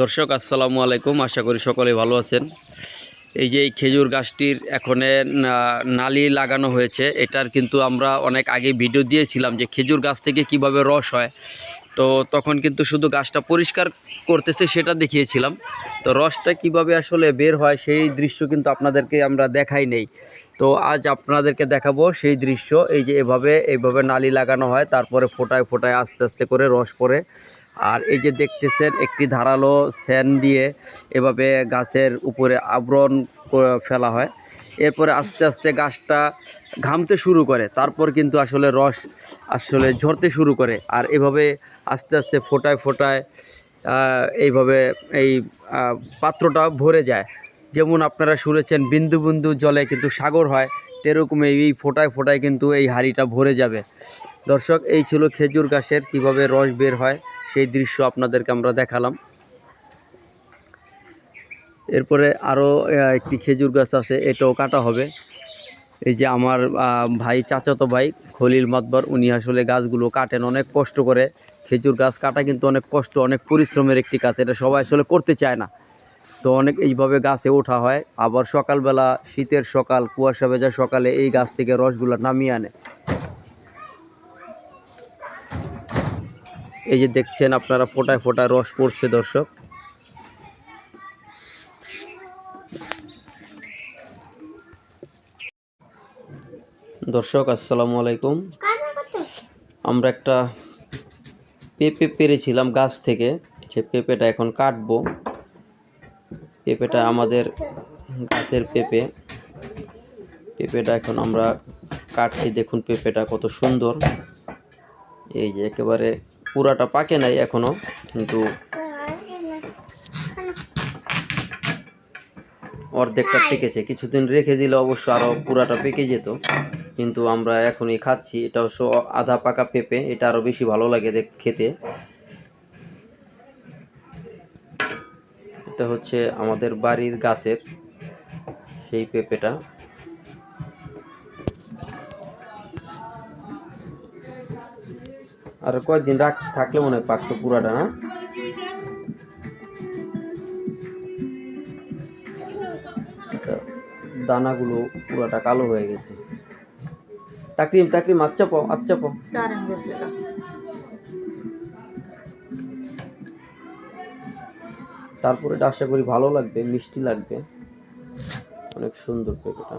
দর্শক, আসসালামু আলাইকুম। আশা করি সকলে ভালো আছেন। এই যে এই খেজুর গাছটির এখনে নালি লাগানো হয়েছে, এটার কিন্তু আমরা অনেক আগে ভিডিও দিয়েছিলাম যে খেজুর গাছ থেকে কীভাবে রস হয়। তো তখন কিন্তু শুধু গাছটা পরিষ্কার করতেছে সেটা দেখিয়েছিলাম। তো রসটা কীভাবে আসলে বের হয় সেই দৃশ্য কিন্তু আপনাদেরকে আমরা দেখাই নেই। তো আজ আপনাদেরকে দেখাবো সেই দৃশ্য, এই যে এভাবে এইভাবে নালি লাগানো হয়, তারপরে ফোটায় ফোটায় আস্তে আস্তে করে রস পড়ে। আর এই যে দেখতেছেন, একটি ধারালো স্যান দিয়ে এভাবে গাছের উপরে আবরণ ফেলা হয়। এরপরে আস্তে আস্তে গাছটা ঘামতে শুরু করে, তারপর কিন্তু আসলে রস আসলে ঝরতে শুরু করে। আর এভাবে আস্তে আস্তে ফোটায় ফোটায় এইভাবে এই পাত্রটা ভরে যায়। যেমন আপনারা শুনেছেন, বিন্দু বিন্দু জলে কিন্তু সাগর হয় সেরকম এই ফোটায় ফোটায় কিন্তু এই হাঁড়িটা ভরে যাবে। দর্শক, এই ছিল খেজুর গাছের কীভাবে রস বের হয়, সেই দৃশ্য আপনাদেরকে আমরা দেখালাম। এরপরে আরও একটি খেজুর গাছ আছে, এটাও কাটা হবে। এই যে আমার ভাই, চাচাতো ভাই, খলিল মাতবার, উনি আসলে গাছগুলো কাটেন, অনেক কষ্ট করে। খেজুর গাছ কাটা কিন্তু অনেক কষ্ট, অনেক পরিশ্রমের একটি কাজ, এটা সবাই আসলে করতে চায় না। তো অনেক এইভাবে গাছে ওঠা হয়, আবার সকালবেলা শীতের সকাল, কুয়াশা ভেজা সকালে এই গাছ থেকে রসগুলো নামিয়ে আনে। এই যে দেখছেন আপনারা ফোটায় ফোটায় রস পড়ছে দর্শক। দর্শক, আসসালামু আলাইকুম। আমরা একটা পেঁপে পেরেছিলাম গাছ থেকে, সে পেঁপেটা এখন কাটবো। পেঁপেটা আমাদের গাছের পেঁপে। পেঁপেটা এখন আমরা কাটছি, দেখুন পেঁপেটা কত সুন্দর। এই যে একেবারে পুরাটা পাকে নাই এখনও কিন্তু অর্ধেকটা পেকেছে। কিছুদিন রেখে দিলে অবশ্য আরও পুরাটা পেকে যেত কিন্তু আমরা এখনই খাচ্ছি। এটা অবশ্য আধা পাকা পেঁপে এটা আরও বেশি ভালো লাগে দেখ খেতে। এটা হচ্ছে আমাদের বাড়ির গাছের সেই পেঁপেটা। আর কয়েকদিন রাখ থাকলে মনে হয় পাকতো পুরাটা না? দানাগুলো পুরাটা কালো হয়ে গেছে। তাকরিম তাকরিম আচ্ছা পাও আচ্ছা পাও। তারপরে এটা আশা করি ভালো লাগবে মিষ্টি লাগবে। অনেক সুন্দর পেঁপেটা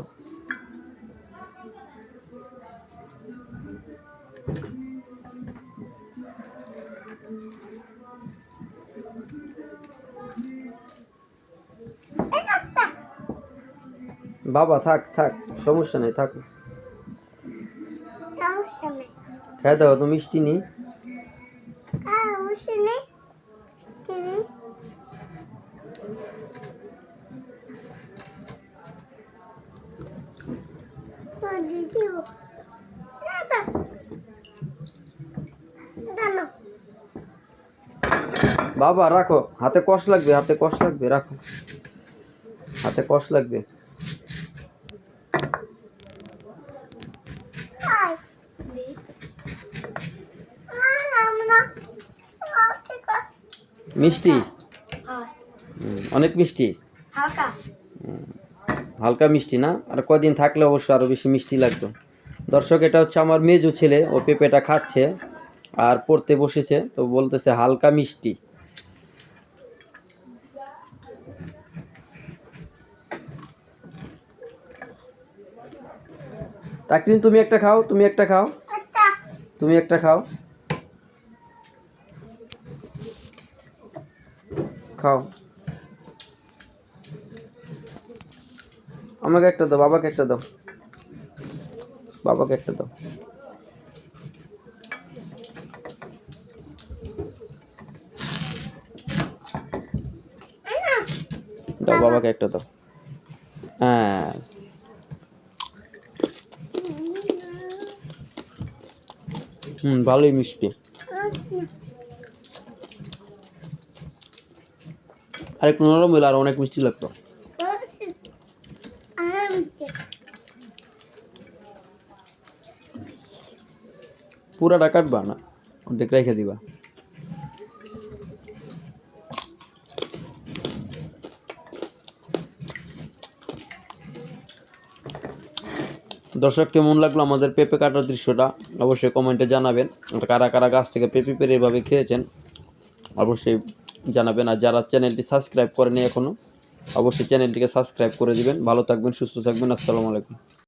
বাবা থাক থাক সমস্যা নেই থাক। খেয়ে দাও তো মিষ্টি নেই বাবা রাখো। হাতে কষ লাগবে হাতে কষ লাগবে রাখো। হাতে কষ লাগবে আয় আর আমরা আচ্ছা কর মিষ্টি? অনেক মিষ্টি? হালকা। মিষ্টি না? আর কদিন থাকলে অবশ্য আরও বেশি মিষ্টি লাগতো। দর্শক এটা হচ্ছে আমার মেজু ছেলে ও পেঁপেটা খাচ্ছে আর পড়তে বসেছে তো বলতেছে হালকা মিষ্টি। তাকরিম তুমি একটা খাও তুমি একটা খাও। তুমি একটা খাও। খাও। আমাকে একটা দাও বাবাকে একটা দাও। বাবাকে একটা দাও। দাও বাবাকে একটা দাও। হ্যাঁ। হুম ভালোই মিষ্টি। আর একটু নরম হলে আর অনেক মিষ্টি লাগতো। পুরাটা কাটবা না, অর্ধেক রেখে দিবা। দর্শক, কেমন লাগল আমাদের পেঁপে কাটার দৃশ্যটা? অবশ্যই কমেন্টে জানাবেন। কারা কারা গাছ থেকে পেঁপে পেরে এভাবে খেয়েছেন, অবশ্যই জানাবেন। আর যারা চ্যানেলটি সাবস্ক্রাইব করেনি এখনও অবশ্যই চ্যানেলটিকে সাবস্ক্রাইব করে দিবেন। ভালো থাকবেন, সুস্থ থাকবেন। আসসালামু আলাইকুম।